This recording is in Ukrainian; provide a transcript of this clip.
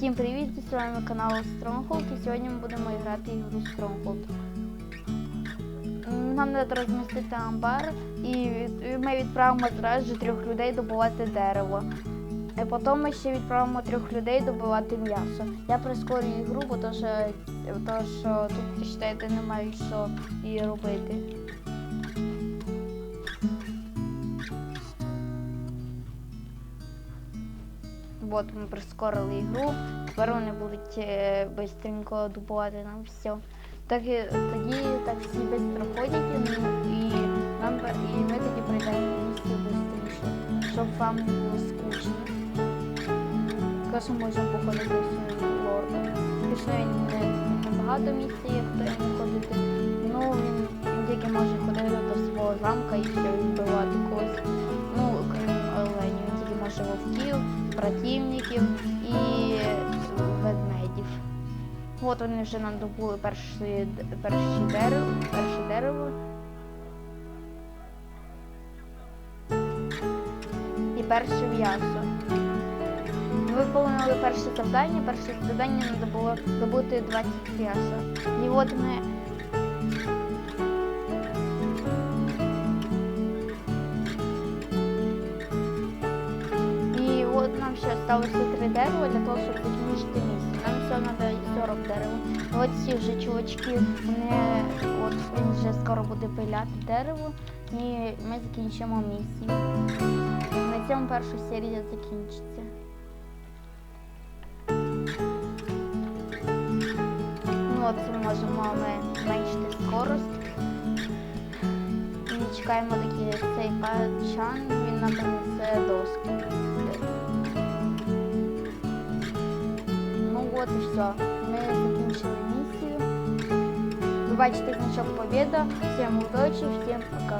Всім привіт! З вами канал Stronghold і сьогодні ми будемо грати ігру Stronghold. Нам треба розмістити амбар і ми відправимо зразу трьох людей добувати дерево. І потім ми ще відправимо трьох людей добувати м'ясо. Я прискорюю ігру, бо то, що, то, що тут читаєте, немає що її робити. От ми прискорили ігру. Тепер вони будуть е, бистренько добувати нам все. Так, і- тоді так всі швидко ходять і, і, нам, і ми тоді пройдемо місце швидше, щоб вам не було скучно. Каже, можемо походити своїм лордом. Звісно, він не, багато місця є, хто йому ходити. Ну, він, він тільки може ходити до свого замка і і вбивати когось. Противників і ведмедів. От вони вже нам добули перші, перші дерево, перше дерево. І перше м'ясо. Ми виконали перше завдання. Перше завдання треба було добути 20 м'яса. І от ми нам ще залишилося три дерева для того, щоб закінчити місце. Нам всього треба 40 дерева. І От ці вже чувачки, вони от він вже скоро буде пиляти дерево, і ми закінчимо місію. На цьому перша серія закінчиться. Ну от ми можемо ми зменшити скорость. І чекаємо такі цей пачан, він нам принесе доски. От і все. Ми закінчили місію. Ви бачите значок Побєда. Всім удачі, всім пока.